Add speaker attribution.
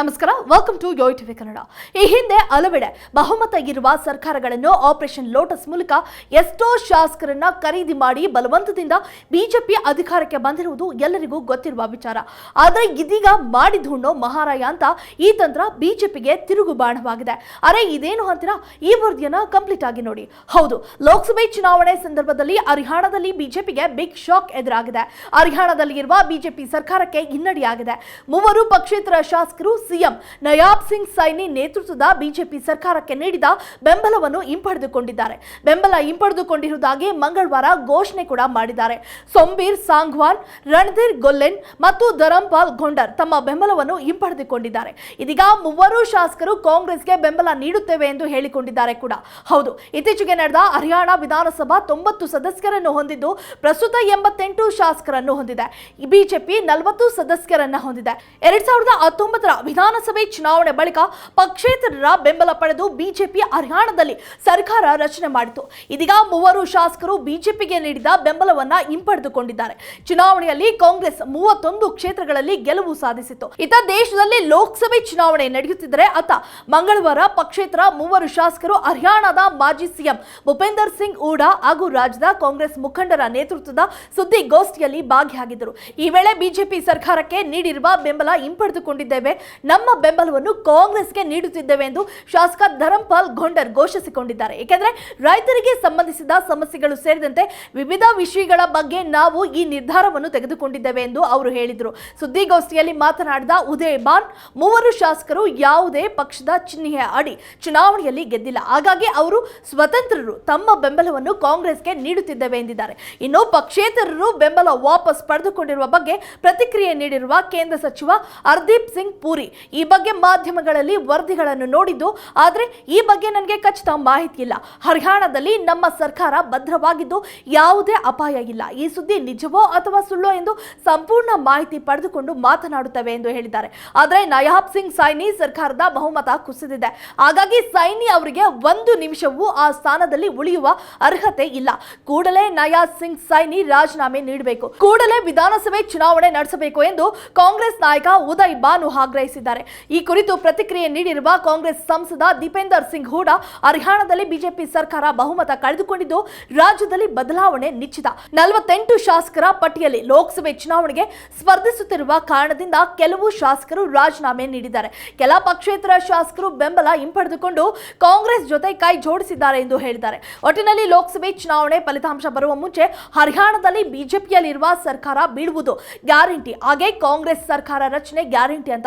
Speaker 1: ನಮಸ್ಕಾರ welcome to YoYo TV Kannada ಈ ಹಿಂದೆ ಹಲವೆಡೆ ಬಹುಮತ ಇರುವ ಸರ್ಕಾರಗಳನ್ನು ಆಪರೇಷನ್ ಲೋಟಸ್ ಮೂಲಕ ಎಷ್ಟೋ ಶಾಸಕರನ್ನ ಖರೀದಿ ಮಾಡಿ ಬಲವಂತದಿಂದ ಬಿಜೆಪಿ ಅಧಿಕಾರಕ್ಕೆ ಬಂದಿರುವುದು ಎಲ್ಲರಿಗೂ ಗೊತ್ತಿರುವ ವಿಚಾರ. ಆದರೆ ಇದೀಗ ಮಾಡಿದ್ದು ಹುಣ್ಣೋ ಮಹಾರಾಯ ಅಂತ ಈ ತಂತ್ರ ಬಿಜೆಪಿಗೆ ತಿರುಗುಬಾಣವಾಗಿದೆ ಅರೆ ಇದೇನು ಅಂತೀರಾ? ಈ ವರದಿಯನ್ನ ಕಂಪ್ಲೀಟ್ ಆಗಿ ನೋಡಿ. ಹೌದು, ಲೋಕಸಭೆ ಚುನಾವಣೆ ಸಂದರ್ಭದಲ್ಲಿ ಹರಿಯಾಣದಲ್ಲಿ ಬಿಜೆಪಿಗೆ ಬಿಗ್ ಶಾಕ್ ಎದುರಾಗಿದೆ. ಹರಿಯಾಣದಲ್ಲಿ ಇರುವ ಬಿಜೆಪಿ ಸರ್ಕಾರಕ್ಕೆ ಹಿನ್ನಡೆಯಾಗಿದೆ. ಮೂವರು ಪಕ್ಷೇತರ ಶಾಸಕರು ಸಿಎಂ ನಯಾಬ್ ಸಿಂಗ್ ಸೈನಿ ನೇತೃತ್ವದ ಬಿಜೆಪಿ ಸರ್ಕಾರಕ್ಕೆ ನೀಡಿದ ಬೆಂಬಲವನ್ನು ಹಿಂಪಡೆದುಕೊಂಡಿದ್ದಾರೆ. ಬೆಂಬಲ ಹಿಂಪಡೆದುಕೊಂಡಿರುವುದಾಗಿ ಮಂಗಳವಾರ ಘೋಷಣೆ ಕೂಡ ಮಾಡಿದ್ದಾರೆ. ಸೊಂಬೀರ್, ಸಾಂಗ್ವಾನ್, ರಣಧೀರ್ ಗೊಲ್ಲೆನ್ ಮತ್ತು ಧರಂಪಾಲ್ ಗೊಂಡರ್ ತಮ್ಮ ಬೆಂಬಲವನ್ನು ಹಿಂಪಡೆದುಕೊಂಡಿದ್ದಾರೆ. ಇದೀಗ ಮೂವರು ಶಾಸಕರು ಕಾಂಗ್ರೆಸ್ಗೆ ಬೆಂಬಲ ನೀಡುತ್ತೇವೆ ಎಂದು ಹೇಳಿಕೊಂಡಿದ್ದಾರೆ ಕೂಡ. ಹೌದು, ಇತ್ತೀಚೆಗೆ ನಡೆದ ಹರಿಯಾಣ ವಿಧಾನಸಭಾ ತೊಂಬತ್ತು ಸದಸ್ಯರನ್ನು ಹೊಂದಿದ್ದು ಪ್ರಸ್ತುತ ಎಂಬತ್ತೆಂಟು ಶಾಸಕರನ್ನು ಹೊಂದಿದೆ. ಬಿಜೆಪಿ ನಲವತ್ತು ಸದಸ್ಯರನ್ನ ಹೊಂದಿದೆ. ಎರಡ್ ಸಾವಿರದ ಹತ್ತೊಂಬತ್ತರ ವಿಧಾನಸಭೆ ಚುನಾವಣೆ ಬಳಿಕ ಪಕ್ಷೇತರರ ಬೆಂಬಲ ಪಡೆದು ಬಿಜೆಪಿ ಹರಿಯಾಣದಲ್ಲಿ ಸರ್ಕಾರ ರಚನೆ ಮಾಡಿತು. ಇದೀಗ ಮೂವರು ಶಾಸಕರು ಬಿಜೆಪಿಗೆ ನೀಡಿದ ಬೆಂಬಲವನ್ನ ಹಿಂಪಡೆದುಕೊಂಡಿದ್ದಾರೆ. ಚುನಾವಣೆಯಲ್ಲಿ ಕಾಂಗ್ರೆಸ್ ಮೂವತ್ತೊಂದು ಕ್ಷೇತ್ರಗಳಲ್ಲಿ ಗೆಲುವು ಸಾಧಿಸಿತು ಇತ ದೇಶದಲ್ಲಿ ಲೋಕಸಭೆ ಚುನಾವಣೆ ನಡೆಯುತ್ತಿದ್ದರೆ ಅತ್ತ ಮಂಗಳವಾರ ಪಕ್ಷೇತರ ಮೂವರು ಶಾಸಕರು ಹರಿಯಾಣದ ಮಾಜಿ ಸಿಎಂ ಭೂಪೇಂದರ್ ಸಿಂಗ್ ಹೂಡಾ ಹಾಗೂ ರಾಜ್ಯದ ಕಾಂಗ್ರೆಸ್ ಮುಖಂಡರ ನೇತೃತ್ವದ ಸುದ್ದಿಗೋಷ್ಠಿಯಲ್ಲಿ ಭಾಗಿಯಾಗಿದ್ದರು. ಈ ವೇಳೆ ಬಿಜೆಪಿ ಸರ್ಕಾರಕ್ಕೆ ನೀಡಿರುವ ಬೆಂಬಲ ಹಿಂಪಡೆದುಕೊಂಡಿದ್ದೇವೆ. ನಮ್ಮ ಬೆಂಬಲವನ್ನು ಕಾಂಗ್ರೆಸ್ಗೆ ನೀಡುತ್ತಿದ್ದೇವೆ ಎಂದು ಶಾಸಕ ಧರಂಪಾಲ್ ಗೊಂಡರ್ ಘೋಷಿಸಿಕೊಂಡಿದ್ದಾರೆ. ಏಕೆಂದರೆ ರೈತರಿಗೆ ಸಂಬಂಧಿಸಿದ ಸಮಸ್ಯೆಗಳು ಸೇರಿದಂತೆ ವಿವಿಧ ವಿಷಯಗಳ ಬಗ್ಗೆ ನಾವು ಈ ನಿರ್ಧಾರವನ್ನು ತೆಗೆದುಕೊಂಡಿದ್ದೇವೆ ಎಂದು ಅವರು ಹೇಳಿದರು. ಸುದ್ದಿಗೋಷ್ಠಿಯಲ್ಲಿ ಮಾತನಾಡಿದ ಉದಯ್ ಬಾನ್, ಮೂವರು ಶಾಸಕರು ಯಾವುದೇ ಪಕ್ಷದ ಚಿಹ್ನೆಯ ಅಡಿ ಚುನಾವಣೆಯಲ್ಲಿ ಗೆದ್ದಿಲ್ಲ. ಹಾಗಾಗಿ ಅವರು ಸ್ವತಂತ್ರರು, ತಮ್ಮ ಬೆಂಬಲವನ್ನು ಕಾಂಗ್ರೆಸ್ಗೆ ನೀಡುತ್ತಿದ್ದೇವೆ ಎಂದಿದ್ದಾರೆ. ಇನ್ನು ಪಕ್ಷೇತರರು ಬೆಂಬಲ ವಾಪಸ್ ಪಡೆದುಕೊಂಡಿರುವ ಬಗ್ಗೆ ಪ್ರತಿಕ್ರಿಯೆ ನೀಡಿರುವ ಕೇಂದ್ರ ಸಚಿವ ಹರ್ದೀಪ್ ಸಿಂಗ್ ಪೂರಿ. ಈ ಬಗ್ಗೆ ಮಾಧ್ಯಮಗಳಲ್ಲಿ ವರದಿಗಳನ್ನು ನೋಡಿದ್ದು, ಆದರೆ ಈ ಬಗ್ಗೆ ನನಗೆ ಖಚಿತ ಮಾಹಿತಿ ಇಲ್ಲ. ಹರಿಯಾಣದಲ್ಲಿ ನಮ್ಮ ಸರ್ಕಾರ ಭದ್ರವಾಗಿದ್ದು ಯಾವುದೇ ಅಪಾಯ ಇಲ್ಲ. ಈ ಸುದ್ದಿ ನಿಜವೋ ಅಥವಾ ಸುಳ್ಳೋ ಎಂದು ಸಂಪೂರ್ಣ ಮಾಹಿತಿ ಪಡೆದುಕೊಂಡು ಮಾತನಾಡುತ್ತವೆ ಎಂದು ಹೇಳಿದ್ದಾರೆ. ಆದರೆ ನಯಾಬ್ ಸಿಂಗ್ ಸೈನಿ ಸರ್ಕಾರದ ಬಹುಮತ ಕುಸಿದಿದೆ. ಹಾಗಾಗಿ ಸೈನಿ ಅವರಿಗೆ ಒಂದು ನಿಮಿಷವೂ ಆ ಸ್ಥಾನದಲ್ಲಿ ಉಳಿಯುವ ಅರ್ಹತೆ ಇಲ್ಲ. ಕೂಡಲೇ ನಯಾಬ್ ಸಿಂಗ್ ಸೈನಿ ರಾಜೀನಾಮೆ ನೀಡಬೇಕು. ಕೂಡಲೇ ವಿಧಾನಸಭೆ ಚುನಾವಣೆ ನಡೆಸಬೇಕು ಎಂದು ಕಾಂಗ್ರೆಸ್ ನಾಯಕ ಉದಯ್ ಬಾನು ಆಗ್ರಹಿಸಿದ್ದಾರೆ. ಈ ಕುರಿತು ಪ್ರತಿಕ್ರಿಯೆ ನೀಡಿರುವ ಕಾಂಗ್ರೆಸ್ ಸಂಸದ ದೀಪೇಂದರ್ ಸಿಂಗ್ ಹೂಡಾ ಹರಿಯಾಣದಲ್ಲಿ ಬಿಜೆಪಿ ಸರ್ಕಾರ ಬಹುಮತ ಕಳೆದುಕೊಂಡಿದ್ದು, ರಾಜ್ಯದಲ್ಲಿ ಬದಲಾವಣೆ ನಿಶ್ಚಿತ. ನಲವತ್ತೆಂಟು ಶಾಸಕರ ಪಟ್ಟಿಯಲ್ಲಿ ಲೋಕಸಭೆ ಚುನಾವಣೆಗೆ ಸ್ಪರ್ಧಿಸುತ್ತಿರುವ ಕಾರಣದಿಂದ ಕೆಲವು ಶಾಸಕರು ರಾಜೀನಾಮೆ ನೀಡಿದ್ದಾರೆ. ಕೆಲ ಪಕ್ಷೇತರ ಶಾಸಕರು ಬೆಂಬಲ ಹಿಂಪಡೆದುಕೊಂಡು ಕಾಂಗ್ರೆಸ್ ಜೊತೆ ಕೈ ಜೋಡಿಸಿದ್ದಾರೆ ಎಂದು ಹೇಳಿದ್ದಾರೆ. ಒಟ್ಟಿನಲ್ಲಿ ಲೋಕಸಭೆ ಚುನಾವಣೆ ಫಲಿತಾಂಶ ಬರುವ ಮುಂಚೆ ಹರಿಯಾಣದಲ್ಲಿ ಬಿಜೆಪಿಯಲ್ಲಿರುವ ಸರ್ಕಾರ ಬೀಳುವುದು ಗ್ಯಾರಂಟಿ. ಹಾಗೆ ಕಾಂಗ್ರೆಸ್ ಸರ್ಕಾರ ರಚನೆ ಗ್ಯಾರಂಟಿ ಅಂತ